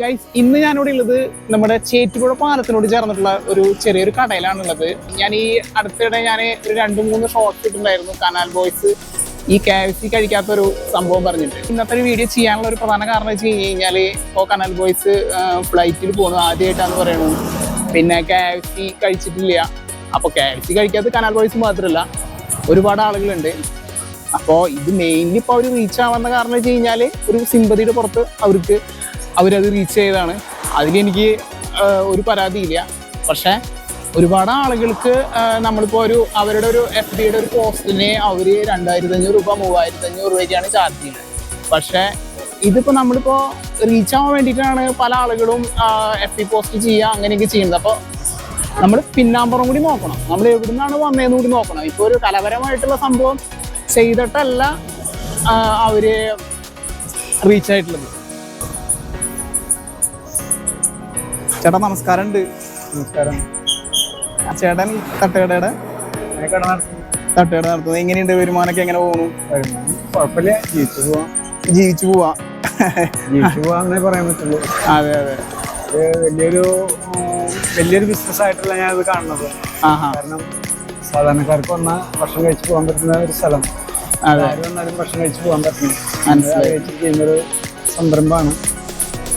Guys ഇന്ന് ഞാനിവിടെ ഉള്ളത് നമ്മുടെ ചേറ്റുപുഴ പാലത്തിനോട് ചേർന്നിട്ടുള്ള ഒരു ചെറിയൊരു കടയിലാണുള്ളത്. ഞാൻ ഈ അടുത്തിടെ ഞാൻ ഒരു രണ്ട് മൂന്ന് ഷോർട്ട് ഇട്ടിട്ടുണ്ടായിരുന്നു. കനാൽ ബോയ്സ് ഈ കെ എഫ് സി കഴിക്കാത്ത ഒരു സംഭവം പറഞ്ഞിട്ട്. ഇന്നത്തെ ഒരു വീഡിയോ ചെയ്യാനുള്ള ഒരു പ്രധാന കാരണം വെച്ച് കഴിഞ്ഞ് കഴിഞ്ഞാൽ ഇപ്പോൾ കനാൽ ബോയ്സ് ഫ്ലൈറ്റിൽ പോകുന്നു ആദ്യമായിട്ടാന്ന് പറയണു പിന്നെ കെ എഫ് സി കഴിച്ചിട്ടില്ല. അപ്പോൾ കെ എഫ് സി കഴിക്കാത്ത കനാൽ ബോയ്സ് മാത്രമല്ല ഒരുപാട് ആളുകളുണ്ട്. അപ്പോൾ ഇത് മെയിൻലി ഇപ്പോൾ അവർ റീച്ച് ആവുന്ന കാരണം വെച്ച് കഴിഞ്ഞാൽ ഒരു സിമ്പതിയുടെ പുറത്ത് അവർക്ക് അവരത് റീച്ച് ചെയ്തതാണ്. അതിലെനിക്ക് ഒരു പരാതിയില്ല. പക്ഷേ ഒരുപാട് ആളുകൾക്ക് നമ്മളിപ്പോൾ ഒരു അവരുടെ ഒരു എഫ് ഡിയുടെ ഒരു പോസ്റ്റിനെ അവർ രണ്ടായിരത്തി അഞ്ഞൂറ് രൂപ മൂവായിരത്തി അഞ്ഞൂറ് രൂപയ്ക്കാണ് ചാർജ് ചെയ്യുന്നത്. പക്ഷേ ഇതിപ്പോൾ നമ്മളിപ്പോൾ റീച്ച് ആവാൻ വേണ്ടിയിട്ടാണ് പല ആളുകളും എഫ് ഡി പോസ്റ്റ് ചെയ്യുക അങ്ങനെയൊക്കെ ചെയ്യുന്നത്. അപ്പോൾ നമ്മൾ പിന്നാമ്പുറം കൂടി നോക്കണം. നമ്മൾ എവിടുന്നാണ് വന്നതെന്ന് കൂടി നോക്കണം. ഇപ്പോൾ ഒരു കലാപരമായിട്ടുള്ള സംഭവം ചെയ്തിട്ടല്ല അവർ റീച്ച് ആയിട്ടുള്ളത്. ചേട്ടാ നമസ്കാരം. ഉണ്ട് നമസ്കാരം ചേട്ടൻ തട്ടുകടയുടെ? ഞാൻ കട നടത്തുന്നു. തട്ടുകട നടത്തുന്നത് എങ്ങനെയുണ്ട്? വരുമാനമൊക്കെ എങ്ങനെ പോകുന്നു? വരുമാനം കുഴപ്പമില്ല. ജീവിച്ചു പോവാം. ജീവിച്ചു പോവാ. ജീവിച്ചു പോവാന്നേ പറയാൻ പറ്റുള്ളൂ. അതെ അതെ. ഇത് വലിയൊരു വലിയൊരു ബിസിനസ് ആയിട്ടല്ല ഞാൻ ഇത് കാണുന്നത് കാരണം സാധാരണക്കാർക്ക് വന്ന ഭക്ഷണം കഴിച്ച് പോകാൻ പറ്റുന്ന ഒരു സ്ഥലം. ആര് വന്നാലും ഭക്ഷണം കഴിച്ച് പോകാൻ പറ്റുന്നു. ചെയ്യുന്നൊരു സംരംഭമാണ്.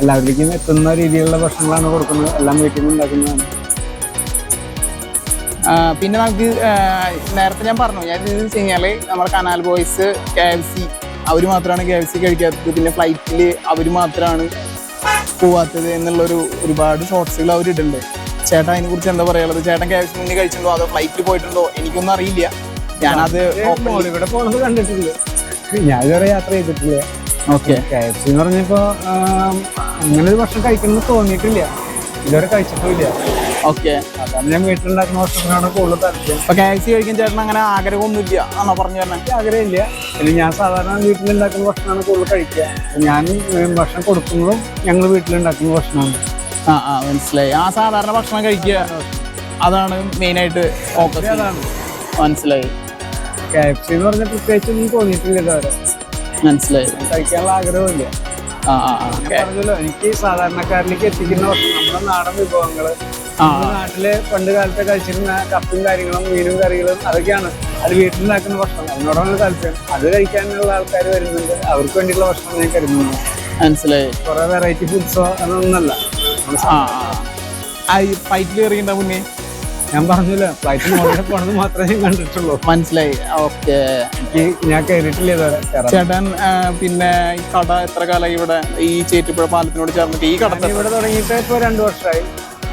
എല്ലാവരിലേക്കും എത്തുന്ന രീതിയിലുള്ള ഭക്ഷണങ്ങളാണ് കൊടുക്കുന്നത്. എല്ലാം വീട്ടിൽ നിന്ന് ഉണ്ടാക്കുന്നതാണ് പിന്നെ നമുക്ക് നേരത്തെ ഞാൻ പറഞ്ഞു ഞാൻ ഇത് വെച്ച് കഴിഞ്ഞാൽ നമ്മുടെ canal boys K F C അവർ മാത്രമാണ് കെ എഫ് സി കഴിക്കാത്തത്. പിന്നെ ഫ്ലൈറ്റിൽ അവർ മാത്രമാണ് പോവാത്തത് എന്നുള്ളൊരു ഒരുപാട് ഷോർട്സുകൾ അവർ ഇടുന്നുണ്ട് ചേട്ടാ അതിനെ കുറിച്ച് എന്താ പറയാനുള്ളത്? ചേട്ടൻ കെ എഫ് സി മുന്നേ കഴിച്ചിട്ടുണ്ടോ? അതോ ഫ്ലൈറ്റിൽ പോയിട്ടുണ്ടോ? എനിക്കൊന്നും അറിയില്ല. ഞാനത് ഇവിടെ പോകുന്നത് കണ്ടിട്ടില്ല. ഞാൻ ഇതുവരെ യാത്ര ചെയ്തിട്ടില്ല. ഓക്കെ. കെ എഫ് സി എന്ന് പറഞ്ഞപ്പോ അങ്ങനെ ഒരു ഭക്ഷണം കഴിക്കണമെന്ന് തോന്നിയിട്ടില്ല. ഇതുവരെ കഴിച്ചിട്ടില്ല ഓക്കെ. അതാണ് ഞാൻ വീട്ടിലുണ്ടാക്കുന്ന ഭക്ഷണത്തിനാണ് കൂടുതൽ താല്പര്യം. അപ്പൊ കെ എഫ് സി കഴിക്കാൻ ചേട്ടൻ അങ്ങനെ ആഗ്രഹമൊന്നുമില്ല ആണോ പറഞ്ഞു തരണം എനിക്ക് ആഗ്രഹമില്ല. പിന്നെ ഞാൻ സാധാരണ വീട്ടിലുണ്ടാക്കുന്ന ഭക്ഷണമാണ് കൂടുതൽ കഴിക്കുക. ഞാൻ ഭക്ഷണം കൊടുക്കുന്നതും ഞങ്ങൾ വീട്ടിലുണ്ടാക്കുന്ന ഭക്ഷണമാണ്. ആ ആ മനസ്സിലായി. ആ സാധാരണ ഭക്ഷണം കഴിക്കുക. അതാണ് മെയിനായിട്ട് ഫോക്കസ് അതാണ്. മനസ്സിലായി. കെ എഫ് സി എന്ന് പറഞ്ഞാൽ പ്രത്യേകിച്ചൊന്നും തോന്നിയിട്ടില്ല ഇതുവരെ. മനസ്സിലായി. കഴിക്കാനുള്ള ആഗ്രഹമില്ല പറഞ്ഞല്ലോ എനിക്ക് സാധാരണക്കാരിലേക്ക് എത്തിക്കുന്ന ഭക്ഷണം നമ്മുടെ നാടൻ നമ്മുടെ നാട്ടിൽ പണ്ട് കാലത്ത് കഴിച്ചിരുന്ന കപ്പും കാര്യങ്ങളും മീനും കറികളും അതൊക്കെയാണ്. അത് വീട്ടിലുണ്ടാക്കുന്ന ഭക്ഷണം. അതിനോടാണ് താല്പര്യം. അത് കഴിക്കാനുള്ള ആൾക്കാർ വരുന്നുണ്ട്. അവർക്ക് വേണ്ടിയുള്ള ഭക്ഷണം ഞാൻ കരുതുന്നു മനസ്സിലായി. കുറെ വെറൈറ്റി ഫുഡ്സോ അതൊന്നല്ല ആ ഈ മുന്നേ? ഞാൻ പറഞ്ഞില്ല ഫ്ലൈറ്റ് മോളിൽ പോണത് മാത്രമേ ഞാൻ കണ്ടിട്ടുള്ളൂ. മനസ്സിലായി. ഓക്കെ. എനിക്ക് ഞാൻ കയറിയിട്ടില്ല ഇതുവരെ. ചേട്ടൻ ആ, പിന്നെ ഈ കട എത്ര കാലമായി ഇവിടെ? ഈ ചേറ്റുപുഴ പാലത്തിനോട് ചേർന്നിട്ട് ഈ കട ഞാൻ ഇവിടെ തുടങ്ങിയിട്ട് ഇപ്പോൾ രണ്ടു വർഷമായി.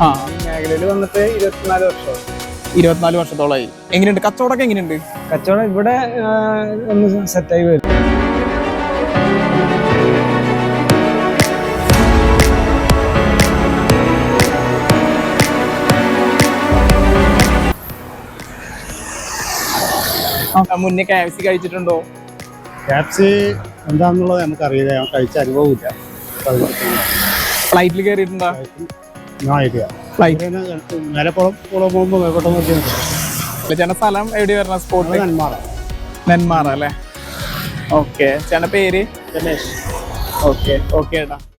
ആ. ഈ മേഖലയിൽ വന്നിട്ട് ഇരുപത്തിനാല് വർഷമായി. ഇരുപത്തിനാല് വർഷത്തോളമായി. എങ്ങനെയുണ്ട്? കച്ചവടമൊക്കെ എങ്ങനെയുണ്ട്? കച്ചവടം ഇവിടെ ആ, ഒന്ന് സെറ്റായി വരും. മുന്നേ കാപ്സി കഴിച്ചിട്ടുണ്ടോ? ക്യാപ്സി എന്താണെന്നുള്ളത് നമുക്കറിയില്ല. ഞാൻ കഴിച്ച അനുഭവമില്ല. ഫ്ലൈറ്റിൽ കയറിയിട്ടുണ്ടോ ചേട്ടൻ സ്ഥലം എവിടെ വരണ? സ്പോട്ട് നന്മാറ. നെന്മാറ അല്ലേ? ഓക്കെ ചേട്ടന്റെ പേര്? ഓക്കെ ഓക്കെ ഏട്ടാ.